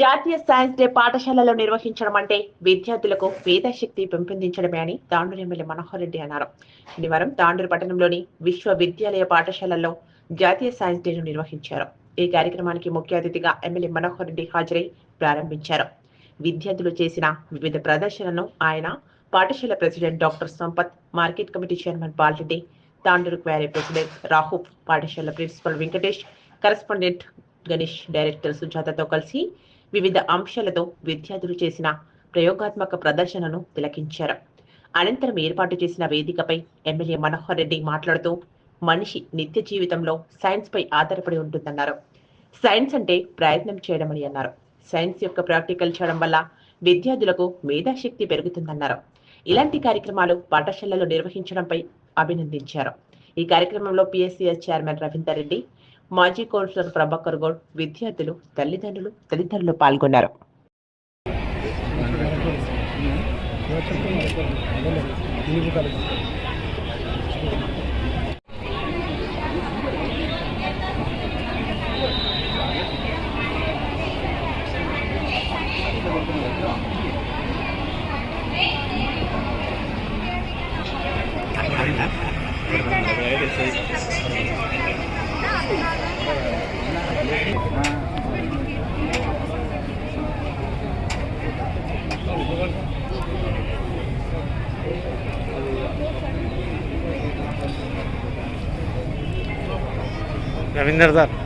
జాతీయ science day పాఠశాలలో నిర్వహించడం అంటే విద్యార్థులకు మేధాశక్తి పెంపొందించడమే అని తాండూరు ఎమ్మెల్యే మనోహర్ రెడ్డి అన్నారు. శనివారం తాండూరు పట్టణంలోని విశ్వవిద్యాలయ పాఠశాలల్లో జాతీయ సైన్స్ డేను నిర్వహించారు. ఈ కార్యక్రమానికి ముఖ్య అతిథిగా ఎమ్మెల్యే మనోహర్ రెడ్డి హాజరై ప్రారంభించారు. విద్యార్థులు చేసిన వివిధ ప్రదర్శనలను ఆయన పాఠశాల president doctor Sampath market committee chairman Balareddy Tandur quarry president Rahul పాఠశాల principal Venkatesh correspondent Ganesh director సుజాతతో కలిసి వివిధ అంశాలతో విద్యార్థులు చేసిన ప్రయోగాత్మక ప్రదర్శనను తిలకించారు. అనంతరం ఏర్పాటు చేసిన వేదికపై ఎమ్మెల్యే మనోహర్ రెడ్డి మాట్లాడుతూ మనిషి నిత్య జీవితంలో సైన్స్ పై ఆధారపడి ఉంటుందన్నారు. సైన్స్ అంటే ప్రయత్నం చేయడమని అన్నారు. సైన్స్ యొక్క ప్రాక్టికల్ చేయడం వల్ల విద్యార్థులకు మేధాశక్తి పెరుగుతుందన్నారు. ఇలాంటి కార్యక్రమాలు పాఠశాలలో నిర్వహించడంపై అభినందించారు. ఈ కార్యక్రమంలో పిఎస్సిఎస్ చైర్మన్ రవీందర్ రెడ్డి మాజీ కౌన్సిలర్ ప్రభాకర్ గౌడ్ విద్యార్థులు తల్లిదండ్రులు తదితరులు పాల్గొన్నారు. రవీందర్ సార్ ఒక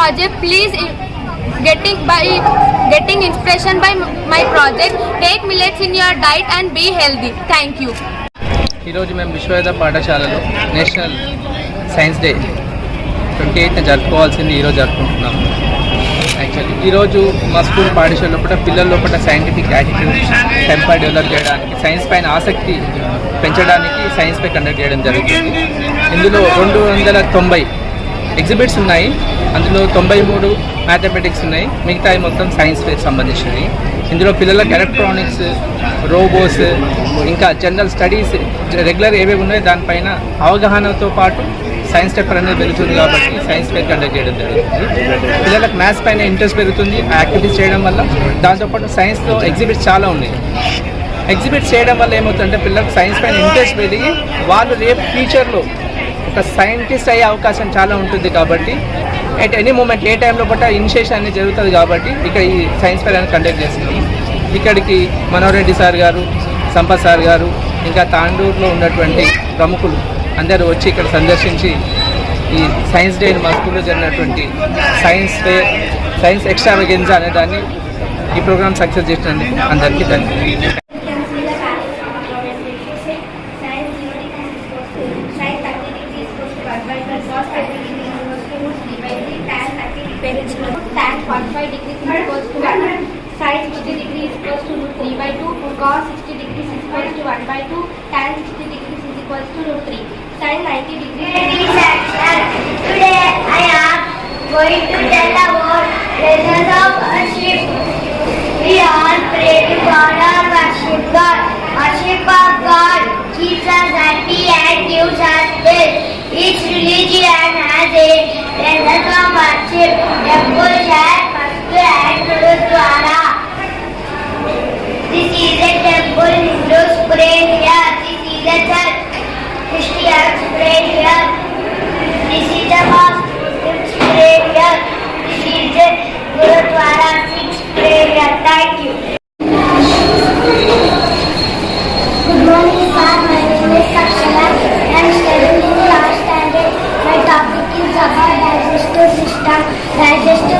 project please i- getting by getting inspiration by m- my project. Take millets in your diet and be healthy. Thank you. ఈరోజు మేము విశ్వవేద పాఠశాలలో national science day twenty eighth జరుపుకోవాల్సింది ఈరోజు జరుపుకుంటున్నాం. యాక్చువల్లీ ఈరోజు మా స్కూల్ పాఠశాల లోపల పిల్లల లోపల సైంటిఫిక్ యాటిట్యూడ్ టెంపర్ డెవలప్ చేయడానికి సైన్స్ పైన ఆసక్తి పెంచడానికి సైన్స్ పై కండక్ట్ చేయడం జరుగుతుంది. ఇందులో రెండు వందల తొంభై ఎగ్జిబిట్స్ ఉన్నాయి. అందులో తొంభై మూడు మ్యాథమెటిక్స్ ఉన్నాయి. మిగతా మొత్తం సైన్స్ ఫేర్ సంబంధించినవి. ఇందులో పిల్లలకు ఎలక్ట్రానిక్స్ రోబోస్ ఇంకా జనరల్ స్టడీస్ రెగ్యులర్ ఏవేవి ఉన్నాయో దానిపైన అవగాహనతో పాటు సైన్స్ పేపర్ అనేది పెరుగుతుంది కాబట్టి సైన్స్ ఫేర్ కండక్ట్ చేయడం జరుగుతుంది. పిల్లలకు మ్యాథ్స్ పైన ఇంట్రెస్ట్ పెరుగుతుంది యాక్టివిటీస్ చేయడం వల్ల. దాంతోపాటు సైన్స్లో ఎగ్జిబిట్స్ చాలా ఉన్నాయి. ఎగ్జిబిట్స్ చేయడం వల్ల ఏమవుతుందంటే పిల్లలకు సైన్స్ పైన ఇంట్రెస్ట్ పెరిగి వాళ్ళు రేపు ఫ్యూచర్లో ఒక సైంటిస్ట్ అయ్యే అవకాశం చాలా ఉంటుంది కాబట్టి అట్ ఎనీ మూమెంట్ ఏ టైంలో పట్టా ఇనిషియేషన్ అనేది జరుగుతుంది కాబట్టి ఇక్కడ ఈ సైన్స్ ఫెయిర్ అనేది కండక్ట్ చేసింది. ఇక్కడికి మనోహరెడ్డి సార్ గారు సంపత్ సార్ గారు ఇంకా తాండూరులో ఉన్నటువంటి ప్రముఖులు అందరూ వచ్చి ఇక్కడ సందర్శించి ఈ సైన్స్ డే మా స్కూల్లో జరిగినటువంటి science day science extravaganza అనే దాన్ని ఈ ప్రోగ్రామ్ సక్సెస్ చేసినందుకు అందరికీ ధన్యవాదాలు. Temple has Masjid Gurudwara. This is a temple. Hindus pray here. This is a church. Christians pray here. This is a mosque. Muslims pray here. This is a Gurudwara. Sikhs pray here. Thank you. Good morning, sir. My name is Sakshara. I am studying in class standard. My topic is about digestive system. Digestive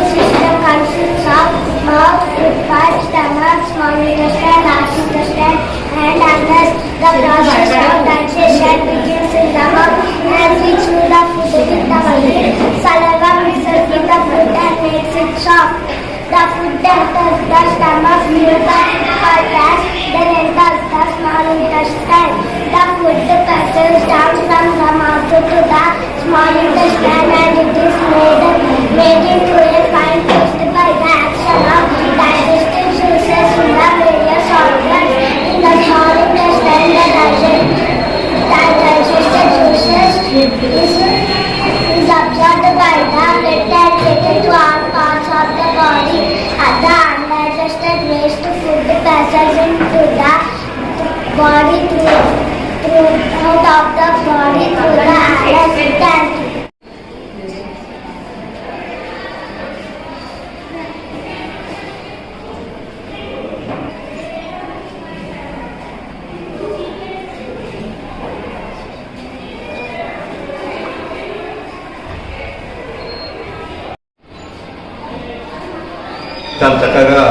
చాలా చక్కగా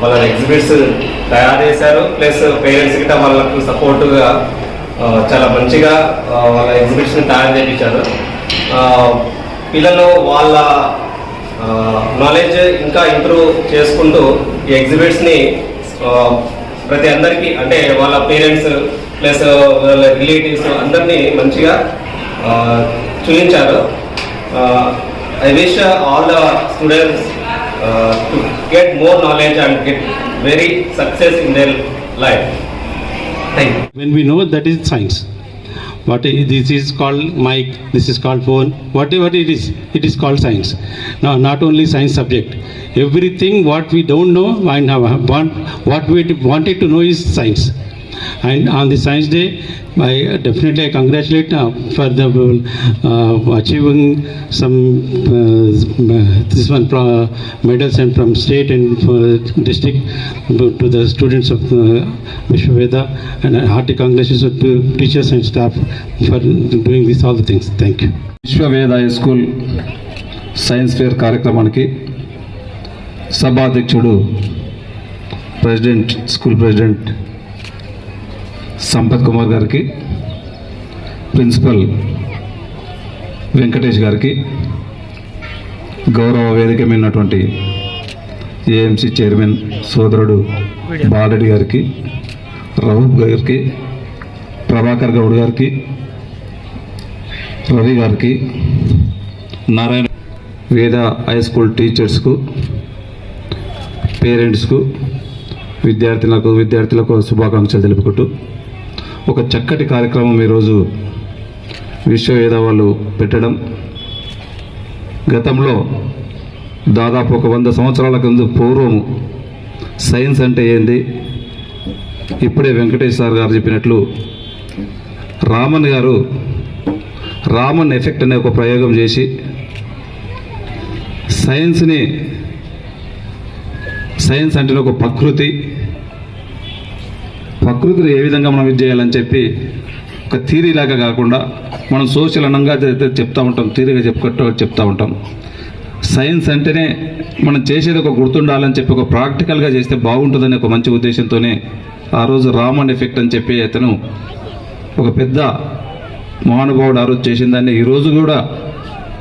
వాళ్ళ exhibits తయారు చేశారు. Plus parents గిట్ట వాళ్ళకు సపోర్టుగా చాలా మంచిగా వాళ్ళ ఎగ్జిబిట్స్ని తయారు చేయించారు పిల్లలు వాళ్ళ నాలెడ్జ్ ఇంకా ఇంప్రూవ్ చేసుకుంటూ ఈ ఎగ్జిబిట్స్ని ప్రతి అందరికీ అంటే వాళ్ళ పేరెంట్స్ ప్లస్ వాళ్ళ రిలేటివ్స్ అందరినీ మంచిగా చూపించారు I wish all the students uh, to get more knowledge and get very success in their life. Thank you. When we know that is science. What this is called mic, this is called phone, whatever it is, it is called science. Now, not only science subject, everything what we don't know what we wanted to know is science. And on the Science Day, I definitely I congratulate uh, for the uh, achieving some uh, this one pro- medals and from state and uh, district to the students of uh, Vishwaveda and hearty congratulations to teachers and staff for doing this all the things. Thank you. Vishwaveda high school science fair కార్యక్రమానికి సభాధ్యక్షుడు president school president Sampath Kumar గారికి principal Venkatesh గారికి గౌరవ వేదిక మీద AMC chairman సోదరుడు బాలరెడ్డి గారికి రఘు గారికి ప్రభాకర్ గౌడ్ గారికి రవి గారికి నారాయణ వేద హై స్కూల్ టీచర్స్కు పేరెంట్స్కు విద్యార్థులకు విద్యార్థులకు శుభాకాంక్షలు తెలుపుకుంటూ ఒక చక్కటి కార్యక్రమం ఈరోజు విశ్వవేద వాళ్ళు పెట్టడం. గతంలో దాదాపు ఒక వంద సంవత్సరాల కింద పూర్వము సైన్స్ అంటే ఏంది? ఇప్పుడే వెంకటేష్ సార్ గారు చెప్పినట్లు రామన్ గారు రామన్ ఎఫెక్ట్ అనే ఒక ప్రయోగం చేసి సైన్స్ని సైన్స్ అంటే ఒక ప్రకృతి ప్రకృతిని ఏ విధంగా మనం ఇది చేయాలని చెప్పి ఒక థీరీ లాగా కాకుండా మనం సోషల్ అనంగా చెప్తూ ఉంటాం థీరీగా చెప్పుకట్టు చెప్తూ ఉంటాం. సైన్స్ అంటేనే మనం చేసేది ఒక గుర్తుండాలని చెప్పి ఒక ప్రాక్టికల్గా చేస్తే బాగుంటుందని ఒక మంచి ఉద్దేశంతోనే ఆ రోజు రామన్ ఎఫెక్ట్ అని చెప్పి అతను ఒక పెద్ద మహానుభావుడు ఆ రోజు చేసిన దాన్ని. ఈరోజు కూడా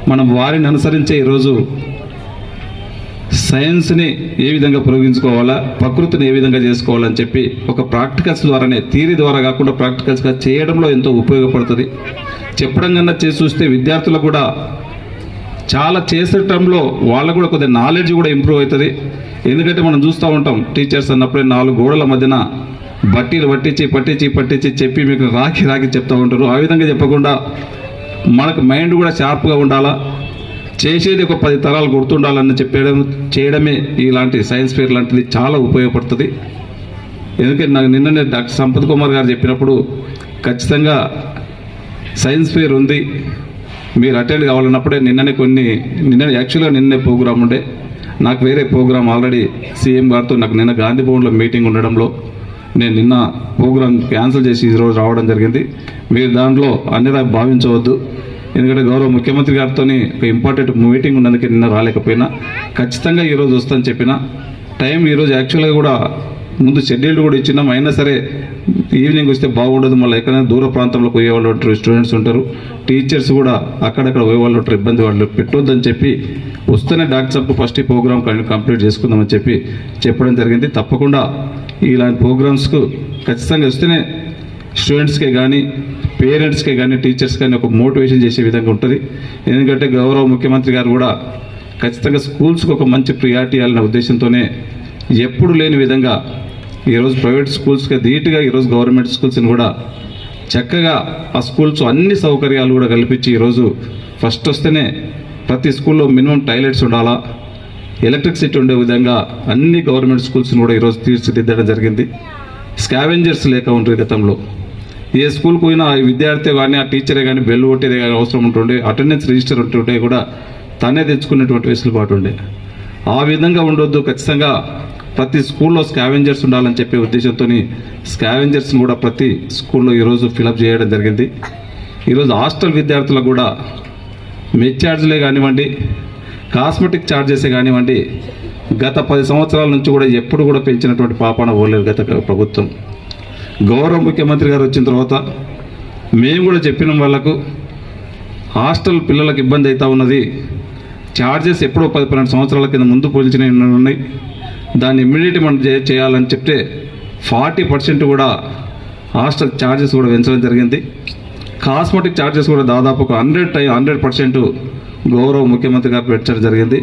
మనం వారిని అనుసరించే ఈరోజు సైన్స్ని ఏ విధంగా ఉపయోగించుకోవాలా ప్రకృతిని ఏ విధంగా చేసుకోవాలని చెప్పి ఒక ప్రాక్టికల్స్ ద్వారానే థియరీ ద్వారా కాకుండా ప్రాక్టికల్స్గా చేయడంలో ఎంతో ఉపయోగపడుతుంది. చెప్పడం కన్నా చేసి చూస్తే విద్యార్థులకు కూడా చాలా చేసేటంలో వాళ్ళకు కూడా కొద్దిగా నాలెడ్జ్ కూడా ఇంప్రూవ్ అవుతుంది. ఎందుకంటే మనం చూస్తూ ఉంటాం టీచర్స్ అన్నప్పుడే నాలుగు గోడల మధ్యన బట్టీలు పట్టించి పట్టించి పట్టించి చెప్పి మీకు రాకి రాకి చెప్తూ ఉంటారు. ఆ విధంగా చెప్పకుండా మనకు మైండ్ కూడా షార్ప్గా ఉండాలా. చేసేది ఒక పది తరాలు గుర్తుండాలని చెప్పడం చేయడమే ఇలాంటి సైన్స్ ఫేర్ లాంటిది చాలా ఉపయోగపడుతుంది. ఎందుకంటే నాకు నిన్ననే డాక్టర్ సంపత్ కుమార్ గారు చెప్పినప్పుడు ఖచ్చితంగా సైన్స్ ఫేర్ ఉంది మీరు అటెండ్ కావాలన్నప్పుడే నిన్ననే కొన్ని నిన్న యాక్చువల్గా నిన్నే ప్రోగ్రామ్ ఉండే. నాకు వేరే ప్రోగ్రామ్ ఆల్రెడీ సీఎం గారితో నాకు నిన్న గాంధీ భవన్లో మీటింగ్ ఉండడంలో నేను నిన్న ప్రోగ్రామ్ క్యాన్సిల్ చేసి ఈరోజు రావడం జరిగింది. మీరు దాంట్లో అన్నిదా భావించవద్దు. ఎందుకంటే గౌరవ ముఖ్యమంత్రి గారితో ఒక ఇంపార్టెంట్ మీటింగ్ ఉన్నందుకే నిన్న రాలేకపోయినా ఖచ్చితంగా ఈరోజు వస్తాను చెప్పిన టైం ఈరోజు యాక్చువల్గా కూడా ముందు షెడ్యూల్డ్ కూడా ఇచ్చినాం అయినా సరే ఈవినింగ్ వస్తే బాగుండదు. మళ్ళీ ఎక్కడైనా దూర ప్రాంతంలో పోయే వాళ్ళు ఉంటారు స్టూడెంట్స్ ఉంటారు. టీచర్స్ కూడా అక్కడక్కడ పోయే వాళ్ళు ఉంటారు ఇబ్బంది వాళ్ళు పెట్టొద్దని చెప్పి వస్తేనే డాక్టర్ ఫస్ట్ ఈ ప్రోగ్రామ్ కంప్లీట్ చేసుకుందామని చెప్పి చెప్పడం జరిగింది. తప్పకుండా ఇలాంటి ప్రోగ్రామ్స్కు ఖచ్చితంగా వస్తేనే స్టూడెంట్స్కే కానీ పేరెంట్స్కే కానీ టీచర్స్ కానీ ఒక మోటివేషన్ చేసే విధంగా ఉంటుంది. ఎందుకంటే గౌరవ ముఖ్యమంత్రి గారు కూడా ఖచ్చితంగా స్కూల్స్కి ఒక మంచి ప్రియారిటీ ఇవ్వాలనే ఉద్దేశంతోనే ఎప్పుడు లేని విధంగా ఈరోజు ప్రైవేట్ స్కూల్స్కి ధీటుగా ఈరోజు గవర్నమెంట్ స్కూల్స్ని కూడా చక్కగా ఆ స్కూల్స్ అన్ని సౌకర్యాలు కూడా కల్పించి ఈరోజు ఫస్ట్ వస్తేనే ప్రతి స్కూల్లో మినిమం టాయిలెట్స్ ఉండాలా ఎలక్ట్రిసిటీ ఉండే విధంగా అన్ని గవర్నమెంట్ స్కూల్స్ని కూడా ఈరోజు తీర్చిదిద్దడం జరిగింది. స్కావెంజర్స్ లేక ఉంటుంది గతంలో. ఏ స్కూల్కి పోయినా ఆ విద్యార్థి కానీ ఆ టీచరే కానీ బెల్ కొట్టేదే కానీ అవసరం ఉంటుండే. అటెండెన్స్ రిజిస్టర్ ఉంటుంటే కూడా. తనే తెచ్చుకునేటువంటి వెసులుబాటు ఉండే. ఆ విధంగా ఉండొద్దు. ఖచ్చితంగా ప్రతి స్కూల్లో స్కావెంజర్స్ ఉండాలని చెప్పే ఉద్దేశంతో స్కావెంజర్స్ని కూడా ప్రతి స్కూల్లో ఈరోజు ఫిలప్ చేయడం జరిగింది. ఈరోజు హాస్టల్ విద్యార్థులకు కూడా మెచ్ ఛార్జ్లే కానివ్వండి కాస్మెటిక్ ఛార్జెసే కానివ్వండి గత పది సంవత్సరాల నుంచి కూడా ఎప్పుడు కూడా పెంచినటువంటి పాపాన పోలేదు గత ప్రభుత్వం. గౌరవ ముఖ్యమంత్రి గారు వచ్చిన తర్వాత మేము కూడా చెప్పిన వాళ్ళకు హాస్టల్ పిల్లలకు ఇబ్బంది అవుతా ఉన్నది ఛార్జెస్ ఎప్పుడో పది పన్నెండు సంవత్సరాల కింద ముందు పోల్చినవి ఉన్నాయి. దాన్ని ఇమ్మీడియట్ మనం చేయాలని చెప్తే ఫార్టీ పర్సెంట్ కూడా హాస్టల్ ఛార్జెస్ కూడా పెంచడం జరిగింది. కాస్మెటిక్ ఛార్జెస్ కూడా దాదాపు ఒక హండ్రెడ్ టై హండ్రెడ్ పర్సెంట్ గౌరవ ముఖ్యమంత్రి గారు పెట్టడం జరిగింది.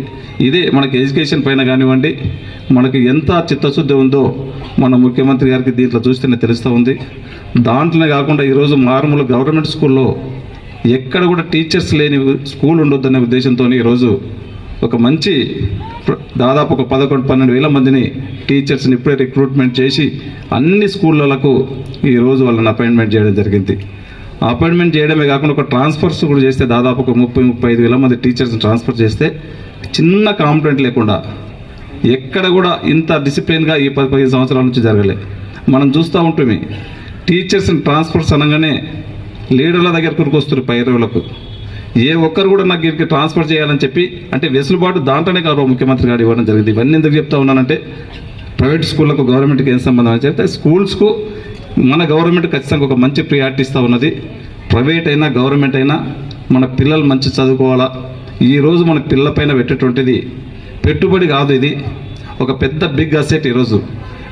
ఇదే మనకి ఎడ్యుకేషన్ పైన కానివ్వండి మనకి ఎంత చిత్తశుద్ధి ఉందో మన ముఖ్యమంత్రి గారికి దీంట్లో చూస్తేనే తెలుస్తూ ఉంది. దాంట్లోనే కాకుండా ఈరోజు మారుమూల గవర్నమెంట్ స్కూల్లో ఎక్కడ కూడా టీచర్స్ లేని స్కూల్ ఉండొద్దనే ఉద్దేశంతో ఈరోజు ఒక మంచి దాదాపు ఒక పదకొండు పన్నెండు వేల మందిని టీచర్స్ని ఇప్పుడే రిక్రూట్మెంట్ చేసి అన్ని స్కూళ్ళలకు ఈరోజు వాళ్ళని అపాయింట్మెంట్ చేయడం జరిగింది. అపాయింట్మెంట్ చేయడమే కాకుండా ఒక ట్రాన్స్ఫర్స్ కూడా చేస్తే దాదాపు ఒక ముప్పై ముప్పై ఐదు వేల మంది టీచర్స్ని ట్రాన్స్ఫర్ చేస్తే చిన్న కాంప్లైంట్ లేకుండా ఎక్కడ కూడా ఇంత డిసిప్లిన్గా ఈ పది పదిహేను సంవత్సరాల నుంచి జరగలే. మనం చూస్తూ ఉంటుంది టీచర్స్ని ట్రాన్స్ఫర్స్ అనగానే లీడర్ల దగ్గరకు వస్తారు పైరవులకు. ఏ ఒక్కరు కూడా నాకు వీరికి ట్రాన్స్ఫర్ చేయాలని చెప్పి అంటే వెసులుబాటు దాంట్లోనే కాదు ముఖ్యమంత్రి గారు ఇవ్వడం జరిగింది. ఇవన్నీ ఎందుకు చెప్తా ఉన్నానంటే ప్రైవేట్ స్కూళ్ళకు గవర్నమెంట్కి ఏం సంబంధం అని చెప్తే స్కూల్స్కు మన గవర్నమెంట్ ఖచ్చితంగా ఒక మంచి ప్రియారిటీ ఇస్తూ ఉన్నది. ప్రైవేట్ అయినా గవర్నమెంట్ అయినా మన పిల్లలు మంచి చదువుకోవాలా. ఈరోజు మన పిల్లపైన పెట్టేటువంటిది పెట్టుబడి కాదు ఇది. ఒక పెద్ద బిగ్ అసెట్ ఈరోజు.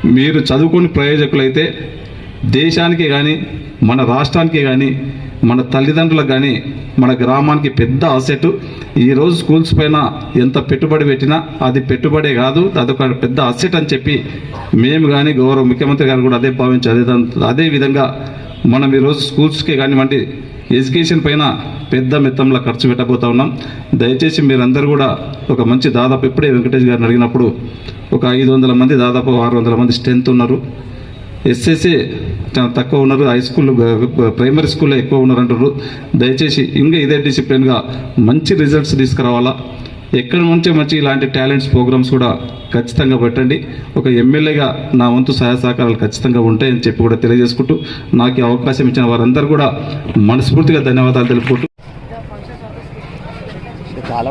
మీరు చదువుకుని ప్రయోజకులైతే దేశానికి కానీ మన రాష్ట్రానికి కానీ మన తల్లిదండ్రులకు కానీ మన గ్రామానికి పెద్ద అసెట్. ఈరోజు స్కూల్స్ పైన ఎంత పెట్టుబడి పెట్టినా అది పెట్టుబడే కాదు అదొక పెద్ద అసెట్ అని చెప్పి మేము కానీ గౌరవ ముఖ్యమంత్రి గారు కూడా అదే భావించి అదే అదే విధంగా మనం ఈరోజు స్కూల్స్కి కానివ్వండి ఎడ్యుకేషన్ పైన పెద్ద మిత్తంలో ఖర్చు పెట్టబోతా ఉన్నాం. దయచేసి మీరందరూ కూడా ఒక మంచి దాదాపు ఇప్పుడే వెంకటేష్ గారిని అడిగినప్పుడు ఒక ఐదు వందల మంది దాదాపు ఆరు వందల మంది స్ట్రెంత్ ఉన్నారు. ఎస్ఎస్ఏ చాలా తక్కువ ఉన్నారు హై స్కూల్ ప్రైమరీ స్కూల్లో ఎక్కువ ఉన్నారు అంటారు దయచేసి ఇంకా ఇదే డిసిప్లిన్గా మంచి రిజల్ట్స్ తీసుకురావాలా? ఎక్కడి నుంచే మంచి ఇలాంటి టాలెంట్స్ ప్రోగ్రామ్స్ కూడా ఖచ్చితంగా పెట్టండి. ఒక ఎమ్మెల్యేగా నా వంతు సహాయ సహకారాలు ఖచ్చితంగా ఉంటాయని చెప్పి కూడా తెలియజేసుకుంటూ నాకు అవకాశం ఇచ్చిన వారందరూ కూడా మనస్ఫూర్తిగా ధన్యవాదాలు తెలుపుకుంటూ చాలా